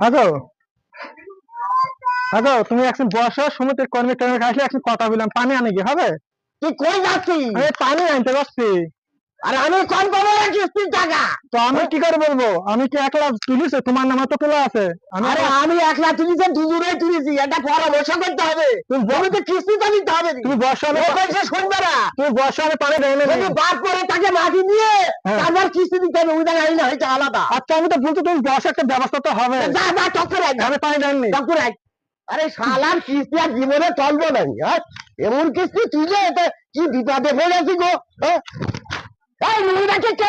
আগো আগো তুমি এখন বসো সমুদ্রের কর্মী টর্মী আসলে এখন কথা বললাম পানি আনে কি হবে? তুই কই যাচ্ছিস? আমি পানি আনতে যাচ্ছি আরে আমি কোন পাবো না কিস্তির টাকা তো আমি কি করে বলব? আমি কি একলা তুলিছে? তোমার নামে তো তোলা আছে। আরে আমি একলা তুলিছে দুজনে তুলেছি। একটা পরামর্শ করতে হবে। জমি তো দিতে হবে। তুমি বসো আমি শুনবে না। তুমি বসো আমি পানি দেয় বাদ পরে তাকে মাটি দিয়ে। তারপর কিস্তি দিতে হবে ওই জায়গায় না হয়তো আলাদা। আচ্ছা আমি তো বলছি তুমি বসো একটা ব্যবস্থা তো হবে। যা যা টক্কর আয় আমি পানি দেননি টক্কর আয় আরে শালার কিস্তি আর জীবনে চলবো না হ্যাঁ? এমন কিস্তি তুই যে কি বিপদে পড়েছি গো হ্যাঁ? এই মুড়িটাকে কে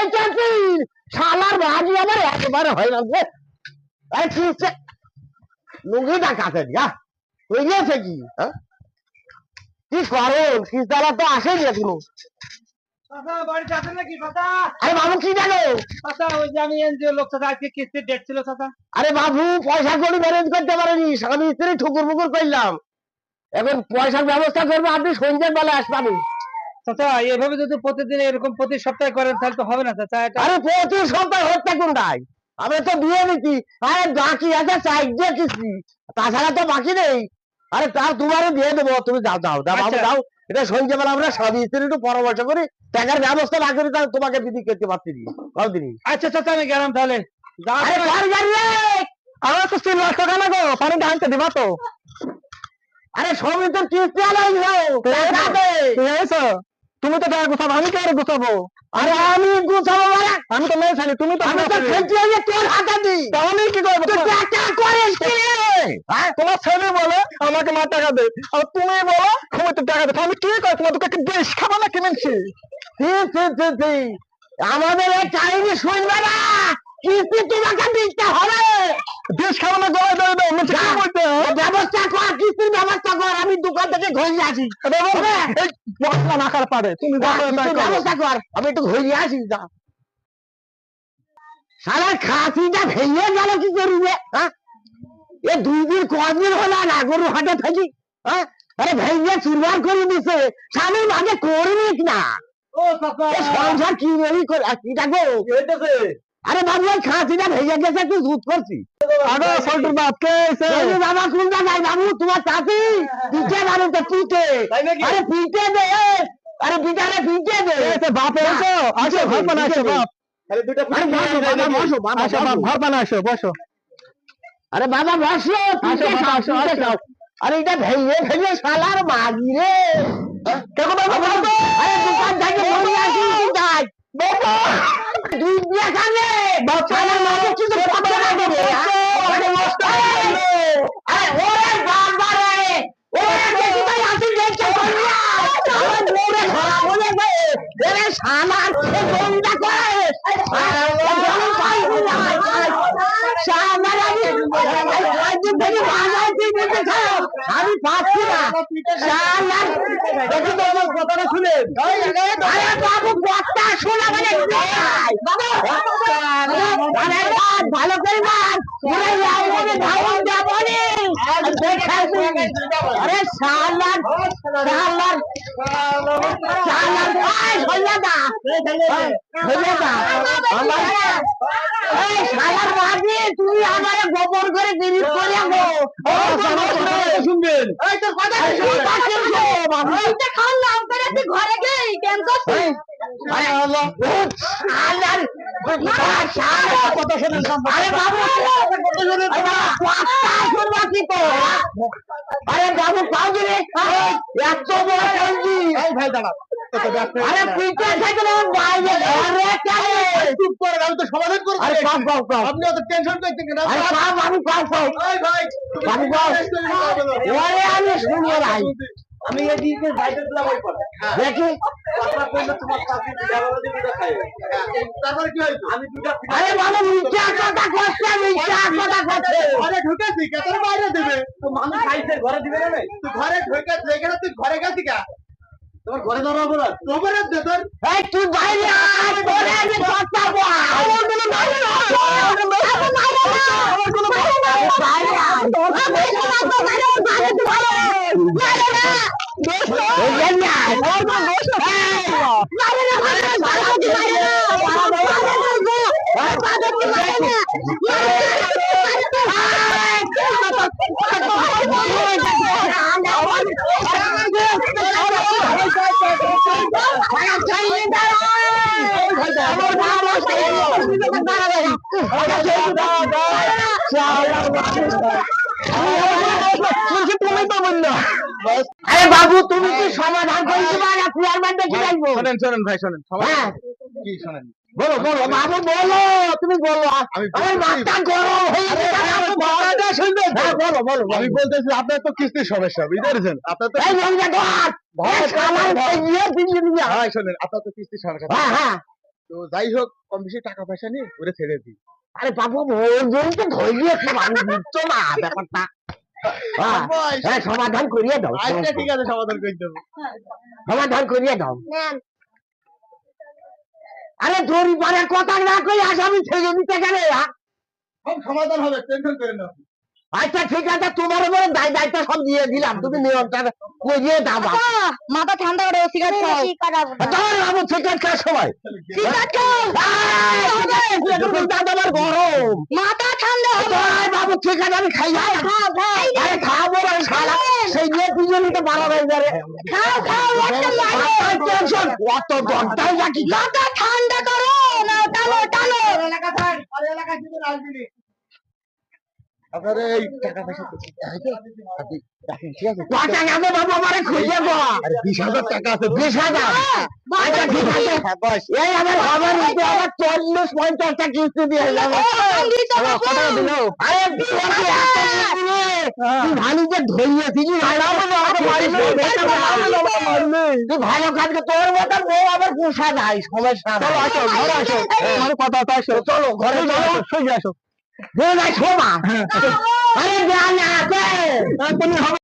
শালার আমার একেবারে হয় না রে। আরে কিস্তি লুঙ্গিটা কাছে হয়ে গেছে কি? হ্যাঁ? কি করো? তো এখনও। আরে বাবু কি জানো? ওই যে আমি এনজিও লোক আজকে কিস্তির ডেট ছিল আরে বাবু পয়সা করে ম্যানেজ করতে পারেনি। স্বামী স্ত্রী ঠুকুর মুকুর করলাম। এখন পয়সার ব্যবস্থা করব আপনি সন্ধ্যের বেলা আসবেন চাচা এভাবে যদি প্রতিদিন এরকম প্রতি সপ্তাহে করেন তাহলে তো হবে না চাচা এটা আরে প্রতি সপ্তাহে হচ্ছে কোনটাই আমি তো দিয়ে দিচ্ছি আরে বাকি আছে চাই দিয়ে কিস্তি তাছাড়া তো বাকি নেই। আরে তাও তোমারও দিয়ে দেবো। তুমি যাও যাও যাও বাবু আচ্ছা। যাও। এটা সন্ধ্যেবেলা আমরা স্বামী স্ত্রী একটু পরামর্শ করি। টাকার ব্যবস্থা না করি তাহলে তোমাকে বিধি করতে পারছি নি। আচ্ছা চাচা আমি গেলাম তাহলে! আমার তো তিন লাখ টাকা লাগো পানি ঢালতে দিবা তো। আরে সবই তো কিস্তি আলাই আছে তুমি তো টাকা গুছাবো আমি কে গুছাবো? আরে আমি গুছাবো মানে? আমি তো মেয়ে ছেলে তুমি তো আমি তো। খেলতে হয়ে তোর হাতে তা আমি কি করব? তুই টাকা করিস কি? রে? হ্যাঁ? তোমার ছেলে বলে আমাকে মা টাকা দে। আর তুমি বলো তুমি তো টাকা দে আমি কি করি তোমার তোকে বেশ খাব না কিনেছি। আমাদের এই কাহিনী শুনবে না। কিস্তি তোমাকে দিতে হবে। বেশ খাব না গলায় ধরে দাও। মিছে কি যা। বলতে ব্যবস্থা কর কিস্তির ব্যবস্থা কর। আমি দোকান থেকে ঘুরে আসি। মশলা না খার পারে তুমি আমি একটু ঘুরে আসি যা। সারা খাসিটা ভেঙে গেল কি করবে? হ্যাঁ? এ দুই দিন কদিন হলো না গরু হাটে থাকি হ্যাঁ? আরে ভেঙে চুরবার করে দিছে। স্বামী ভাগে করিস না? সংসার কি নেই করে কি হইতেছে? আরে বাবু ওই খাসিটা ভেঙে গেছে একটু দুধ করছি। আগো সল্টুর বাপ কে এসে? এই বাবা কোন জায়গায় বাবু তোমার চাচি পিঠে বাবু তো পিঠে। আরে পিঠে দে আরে পিঠারে পিঠে দে। এসে? বাপ আসো ঘর পানা আসো বাপ। আরে দুটো বসো বাবা বসো। ঘর পানা আসো আরে বাবা বসো পিঠে আসো, আসো। আরে এটা ভেঙে ভেঙে শালার মাগি রে। আরে দোকান থেকে ঘুরে আসি কি যাই বাবা বাচ্চা আমার মাকে কিছু পড়তে না দেবে নষ্ট আরে ওরে বাবা রে। ওরে দেখি ভাই আসি দেখছে বলিয়া আমার মোরে খারাপ হয়ে গেছে এরে শালা এ গন্ডা করে। আমি পাচ্ছি না। শালা দেখো তো আমার কথাটা আরে বাবু কথা শোনা মানে ভালো করে আরে হইয়া দা হইয়া দা এই তুমি আমারে গোবর করে দিরিস করে গো শুনবেন এই তো কথা শুনবেন বাবু এইটা খান না আপনারা তুই ঘরে গিয়ে কেন করছিস আরে আল্লাহ শালার শালার শুনেন আরে বাবু কথা শুনেন কথা শুনবা কি তো আরে বাবু পাওনি রে এত বড় কান্দি এই ভাই দাঁড়া আরে পিঠে থেকে না বাইরে ঘরে চলে চুপ করে আমি তো সমাধান আরে আপনি অত টেনশন করছেন কেন আরে কাপ আমি কাপ কাপ ভাই ওরে আমি শুনব নাই আমি এদিকে যাইতে দিলাম ওই পথে। দেখি তোমার কাছে দেওয়া দিয়ে দুটো খাই তারপর কি হইছে আমি দুটো আরে বাবু মিথ্যা কথা করছে মিথ্যা কথা করছে ঘরে ঢুকেছি কেতন বাইরে দেবে? তো মানুষ খাইছে ঘরে দিবে না তুই ঘরে ঢুকে তুই ঘরে গেছি কা তোমার ঘরে ধরা অপরাধ অপরাধ দে তোর। এই তুই বাইরে আয় তোরে আমি কথা বল আমার আমার আরে বাবু তুমি কি সমাধান শোনেন শোনেন ভাই শোনেন কি শোনেন? বলো বলো বাবু বলো তুমি বলো। আমি আমার মাথা গরম হয়ে গেছে বলো। বলো বলো আমি বলতেছি আপনার তো কিস্তির সমস্যা বুঝতে পেরেছেন? আপনার তো আপনার তো কিস্তির সমস্যা। হ্যাঁ হ্যাঁ। তো যাই হোক কম বেশি টাকা পয়সা নিয়ে ওরে ছেড়ে দিই। আরে বাবু ওর জন্য তো ধরিয়েছে বাবু বুঝছ না ব্যাপারটা? হ্যাঁ, হ্যাঁ, সমাধান করিয়ে দাও আচ্ছা ঠিক আছে সমাধান করে দেবো। সমাধান করিয়ে দাও। আরে দড়ি পারে কথা না কই আসামি ছেড়ে দিতে গেলে হ্যাঁ? সব সমাধান হবে টেনশন করেন না। আপনি। আচ্ছা ঠিক আছে তোমার উপরে দায় দায়িত্ব সব দিয়ে দিলাম। তুমি নিয়মটা করিয়ে দাও বাবু। মাথা ঠান্ডা করে সিগারেট খাও। ধর বাবু। সিগারেট খাওয়ার সময় সিগারেট খাও। আমার গরম মাথা ঠান্ডা ধর বাবু ঠিক আছে আমি খাই যাই আরে খাব না শালা। সেই নিয়ে দুজনই তো মারা হয়ে যাবে। খাও খাও টেনশন। কত দরটাই নাকি? মাথা ঠান্ডা করো। না টানো টানো। এলাকা থাক আর এলাকা থেকে রাজনীতি আপনার এই টাকা পয়সা তো ঠিক আছে আপনি রাখেন, ঠিক আছে? কটা যাবে বাবু আমারে খুঁজে গো আরে বিশ হাজার টাকা আছে বিশ হাজার? আচ্ছা ঠিক আছে। এই আমার খবর নিতে আমার চল্লিশ পঞ্চাশটা কিস্তি দিয়ে যাবে তুই ভালো যে ধরিয়েছিলি তুই ভালো কাজকে তোর মতো বউ আবার পোষা যায় সমস্যা নাই। চলো আসো ঘরে আসো। আমার কথা আসো। চলো ঘরে চলো সোজা আসো। দে না শোমা আরে জানা আছে তুমি হবে